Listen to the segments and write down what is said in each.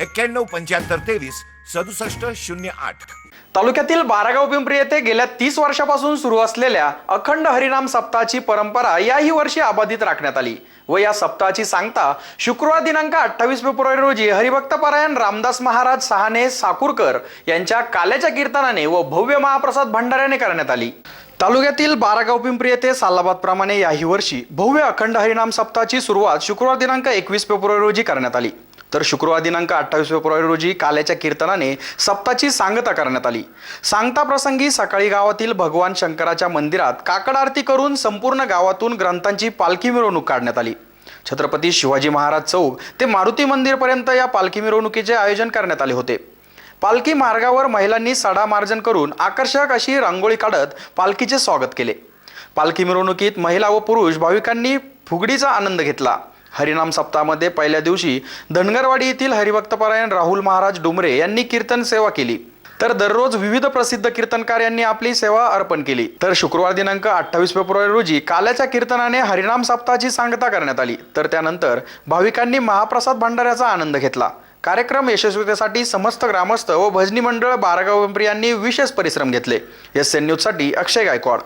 एक्क्याण्णव पंच्याहत्तर तेवीस सदुसष्ट शून्य आठ. तालुक्यातील बारागाव पिंपरी येथे गेल्या तीस वर्षापासून सुरू असलेल्या अखंड हरिनाम सप्ताहाची परंपरा याही वर्षी अबाधित राखण्यात आली व या सप्ताहाची सांगता शुक्रवार दिनांक अठ्ठावीस फेब्रुवारी रोजी हरिभक्तपरायण रामदास महाराज सहाने साकुरकर यांच्या काल्याच्या कीर्तनाने व भव्य महाप्रसाद भंडाऱ्याने करण्यात आली. तालुक्यातील बारागाव पिंपरी येथे सालाबाद प्रमाणे याही वर्षी भव्य अखंड हरिनाम सप्ताहाची सुरुवात शुक्रवार दिनांक एकवीस फेब्रुवारी रोजी करण्यात आली. तर शुक्रवार दिनांक अठ्ठावीस फेब्रुवारी रोजी काल्याच्या कीर्तनाने सप्ताची सांगता करण्यात आली. सांगता प्रसंगी सकाळी गावातील भगवान शंकराच्या मंदिरात काकड आरती करून संपूर्ण गावातून ग्रंथांची पालखी मिरवणूक काढण्यात आली. छत्रपती शिवाजी महाराज चौक ते मारुती मंदिरपर्यंत या पालखी मिरवणुकीचे आयोजन करण्यात आले होते. पालखी मार्गावर महिलांनी सडा मार्जन करून आकर्षक अशी रांगोळी काढत पालखीचे स्वागत केले. पालखी मिरवणुकीत महिला व पुरुष भाविकांनी फुगडीचा आनंद घेतला. हरिनाम सप्ताहामध्ये पहिल्या दिवशी धनगरवाडी येथील हरिभक्तपरायण राहुल महाराज डुमरे यांनी कीर्तन सेवा केली. तर दररोज विविध प्रसिद्ध कीर्तनकार यांनी आपली सेवा अर्पण केली. तर शुक्रवार दिनांक अठ्ठावीस फेब्रुवारी रोजी काल्याच्या कीर्तनाने हरिनाम सप्ताहाची सांगता करण्यात आली. तर त्यानंतर भाविकांनी महाप्रसाद भंडाऱ्याचा आनंद घेतला. कार्यक्रम यशस्वीतेसाठी समस्त ग्रामस्थ व भजनी मंडळ बारागाव यांनी विशेष परिश्रम घेतले. एस एन न्यूजसाठी अक्षय गायकवाड.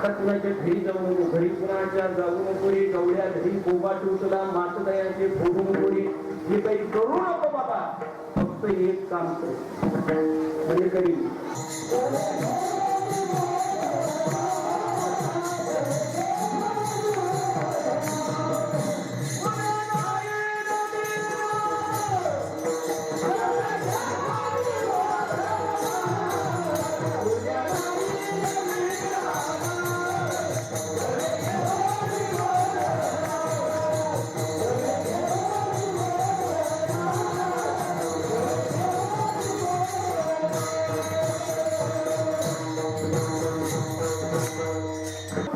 आता कुणाच्या घरी जाऊ नको. घरी कुणाच्या जाऊ नको. रे गवड्या घरी कोबा टोचला मातदयाचे फोडू नको रे हे काही करू नको बाबा. फक्त एक काम कर. करी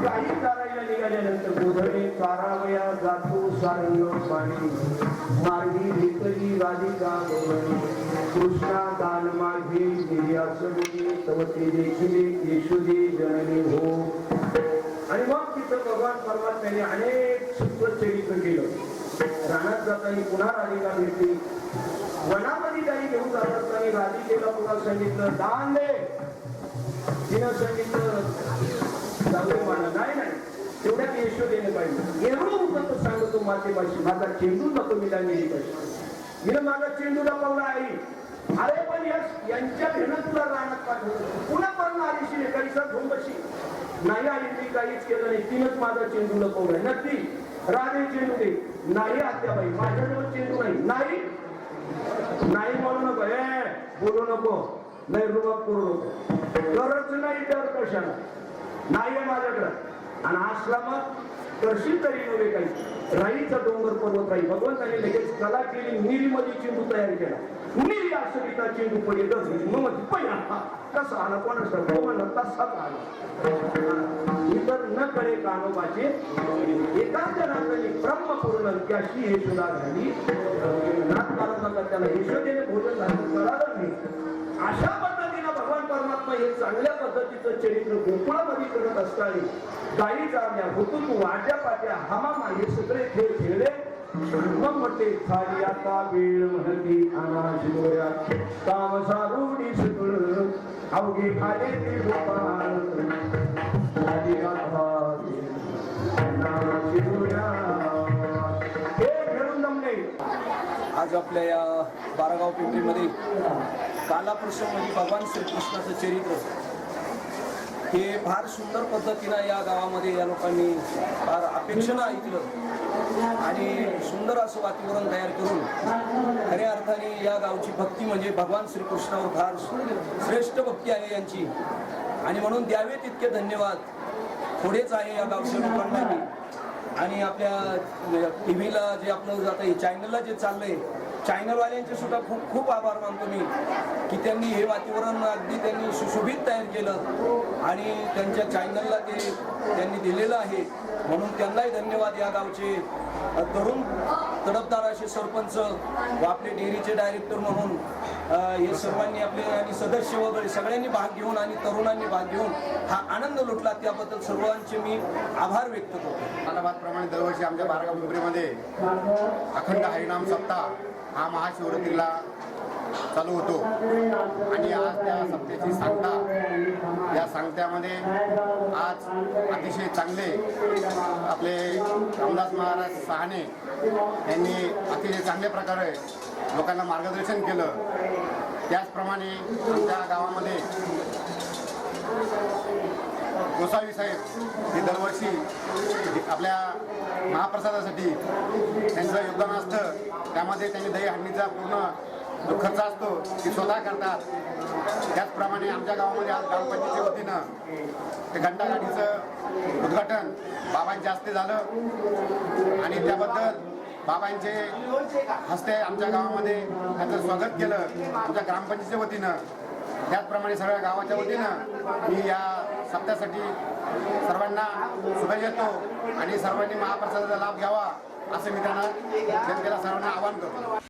काही चारायला निघाल्यानंतर गोधडी कारावया जातो सारंग पाणी मार्गी विकली राधिका कृष्णा दान मागे निर्यासनी तव ते देखिले येशुदे जननी हो. आणि मग तिथं भगवान परमात्म्याने अनेक सुंदर चरित्र केलं. रानात जाताना पुन्हा राधिका भेटली. वनामध्ये काही घेऊन जात असताना राधिकेला पुन्हा सांगितलं दान दे. तिनं सांगितलं जाऊ मला नाही नाही. तेवढ्यात यशो देणे पाहिजे. एवढं होतं तर सांगतो मातेपाशी माझा चेंडू नको मी गेली पाहिजे मी माझा चेंडू दाखवला आई. अरे पण यश यांच्या घेणं तुला रानात पाठवलं पुन्हा पण आलीशी नाही. एकाईचा घेऊन बशी. नाही आली मी काहीच केलं नाही. तिनंच माझा चेंडू लपवलाय. नक्की. राधे चेंडू दे. नाही आत्याबाई. माझ्याजवळ चेंडू नाही. नाही? नाही म्हणू नको. हे बोलू नको. नाही रुबाब करू नको. गरज नाही डर कशाला. नाही आहे माझ्याकडं. आणि आश्रमात करशील तरी नव्हे काही. राईचा डोंगर पर्वत राही. भगवंताने लगेच कला केली निरीमध्ये चेंडू तयार केला. निरी आसरिता चेंडू पडे दस मग पहिला हा, कसा आला? कोणाचा भगवान तसाच आला. इतर न कळे कानोबाचे एकांच्या नात्याने ब्रह्मपूर्ण त्याशी हे सुद्धा झाली. नाथ काढत त्याला यशोदेने भोजन झालं. कळालं नाही अशा पद्धतीनं हे चांगल्या पद्धतीचं चरित्र गोकुळामध्ये करत असताना गाई जाण्या हुतूक वाट्या पाट्या हमामा हे सगळे खेळ खेळले. मग म्हटले खाली आता वेळ म्हणती अवघे खाले आता हे खेळून जमले. आज आपल्या या बारागाव पिंपरीमध्ये कालाप्रसंगमध्ये भगवान श्रीकृष्णाचं चरित्र. हे फार सुंदर पद्धतीनं या गावामध्ये या लोकांनी फार अपेक्षेनं ऐकलं आणि सुंदर असं वातावरण तयार करून खऱ्या अर्थाने या गावची भक्ती म्हणजे भगवान श्रीकृष्णावर फार श्रेष्ठ भक्ती आहे यांची. आणि म्हणून द्यावे तितके धन्यवाद. थोडेच आहे या गावच्या लोकांना आणि आपल्या टी व्हीला जे आपलं जातं चॅनलला जे चाललंय चॅनलवाल्यांचे सुद्धा खूप खूप आभार मानतो मी की त्यांनी हे वातावरण अगदी त्यांनी सुशोभित तयार केलं आणि त्यांच्या चॅनलला ते त्यांनी दिलेलं आहे. म्हणून त्यांनाही धन्यवाद या गावचे तरुण तडफदार असे सरपंच व आपले डेअरीचे डायरेक्टर म्हणून हे सर्वांनी आपले आणि सदस्य वगैरे सगळ्यांनी भाग घेऊन आणि तरुणांनी भाग घेऊन हा आनंद लुटला. त्याबद्दल सर्वांचे मी आभार व्यक्त करतो. प्रमाणे दरवर्षी आमच्या बारगाव पिंपरीमध्ये अखंड हरिनाम सप्ताह हा महाशिवरात्रीला चालू होतो. आणि आज त्या सप्त्याची सांगता. या सांगत्यामध्ये आज अतिशय चांगले आपले रामदास महाराज सहाने यांनी अतिशय चांगल्या प्रकारे लोकांना मार्गदर्शन केलं. त्याचप्रमाणे आमच्या गावामध्ये गोसावी साहेब हे दरवर्षी आपल्या महाप्रसादासाठी त्यांचं योगदान असतं. त्यामध्ये त्यांनी दही हंडीचा पूर्ण जो खर्च असतो ते स्वतः करतात. त्याचप्रमाणे आमच्या गावामध्ये आज ग्रामपंचायतीच्या वतीनं ते घंटागाडीचं उद्घाटन बाबांच्या हस्ते झालं. आणि त्याबद्दल बाबांचे हस्ते आमच्या गावामध्ये त्यांचं स्वागत केलं. आमच्या ग्रामपंचायतीच्या वतीनं त्याचप्रमाणे सगळ्या गावाच्या वतीनं मी या सप्त्यासाठी सर्वांना शुभेच्छा देतो आणि सर्वांनी महाप्रसादाचा लाभ घ्यावा असं मी त्यांना जनतेला सर्वांना आवाहन करतो.